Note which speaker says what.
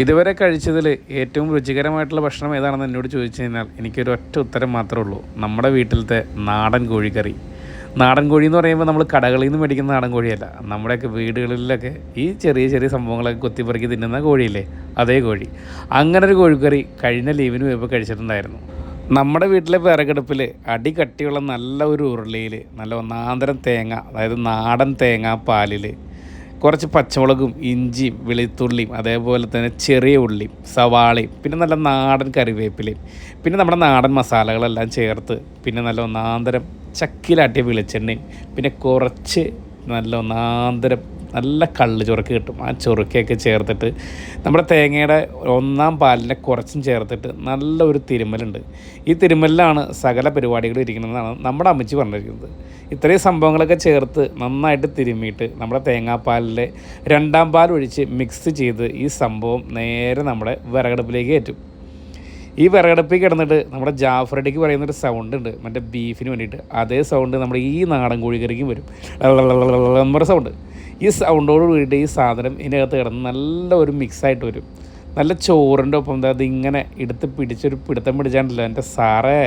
Speaker 1: ഇതുവരെ കഴിച്ചതിൽ ഏറ്റവും രുചികരമായിട്ടുള്ള ഭക്ഷണം ഏതാണെന്ന് എന്നോട് ചോദിച്ചു കഴിഞ്ഞാൽ എനിക്കൊരു ഒറ്റ ഉത്തരം മാത്രമേ ഉള്ളൂ. നമ്മുടെ വീട്ടിലത്തെ നാടൻ കോഴിക്കറി. നാടൻ കോഴി എന്ന് പറയുമ്പോൾ നമ്മൾ കടകളിൽ നിന്ന് മേടിക്കുന്ന നാടൻ കോഴിയല്ല. നമ്മുടെയൊക്കെ വീടുകളിലൊക്കെ ഈ ചെറിയ ചെറിയ സംഭവങ്ങളൊക്കെ കൊത്തിപ്പറക്കി തിന്നുന്ന കോഴിയില്ലേ? അതേ കോഴി. അങ്ങനെ ഒരു കോഴിക്കറി കഴിഞ്ഞ ലീവിന് പോയപ്പോൾ കഴിച്ചിട്ടുണ്ടായിരുന്നു. നമ്മുടെ വീട്ടിലെ വിറകടുപ്പിൽ അടി കട്ടിയുള്ള നല്ല ഒരു ഉരുളിയിൽ നല്ല ഒന്നാന്തരം തേങ്ങ അതായത് നാടൻ തേങ്ങാ പാലിൽ കുറച്ച് പച്ചമുളകും ഇഞ്ചിയും വെളുത്തുള്ളിയും അതേപോലെ തന്നെ ചെറിയ ഉള്ളിയും സവാളയും പിന്നെ നല്ല നാടൻ കറിവേപ്പിലയും പിന്നെ നമ്മുടെ നാടൻ മസാലകളെല്ലാം ചേർത്ത് പിന്നെ നല്ല ഒന്നാന്തരം ചക്കിലാട്ടിയ വെളിച്ചെണ്ണയും പിന്നെ കുറച്ച് നല്ല ഒന്നാന്തരം നല്ല കള്ള് ചൊറുക്ക് കിട്ടും. ആ ചൊറുക്കൊക്കെ ചേർത്തിട്ട് നമ്മുടെ തേങ്ങയുടെ ഒന്നാം പാലിനെ കുറച്ചും ചേർത്തിട്ട് നല്ല ഒരു തിരുമ്മലുണ്ട്. ഈ തിരുമ്മലിലാണ് സകല പരിപാടികളും ഇരിക്കുന്നതെന്നാണ് നമ്മുടെ അമ്മച്ചി പറഞ്ഞിരിക്കുന്നത്. ഇത്രയും സംഭവങ്ങളൊക്കെ ചേർത്ത് നന്നായിട്ട് തിരുമ്മിയിട്ട് നമ്മുടെ തേങ്ങാപ്പാലിലെ രണ്ടാം പാൽ ഒഴിച്ച് മിക്സ് ചെയ്ത് ഈ സംഭവം നേരെ നമ്മുടെ വിറകടുപ്പിലേക്ക് കയറ്റും. ഈ വിറകടുപ്പിൽ കിടന്നിട്ട് നമ്മുടെ ജാഫറടിക്ക് പറയുന്നൊരു സൗണ്ട് ഉണ്ട്. മറ്റേ ബീഫിന് വേണ്ടിയിട്ട്. അതേ സൗണ്ട് നമ്മുടെ ഈ നാടൻ കോഴിക്കറിക്കും വരും. നമ്മുടെ സൗണ്ട് ഈ സൗണ്ടോട് കൂടിയിട്ട് ഈ സാധനം ഇതിനകത്ത് കിടന്ന് നല്ല ഒരു മിക്സായിട്ട് വരും. നല്ല ചോറിന്റെ ഒപ്പം അത് ഇങ്ങനെ എടുത്ത് പിടിച്ചൊരു പിടുത്തം പിടിച്ചാണ്ടല്ലോ എന്റെ സാറേ.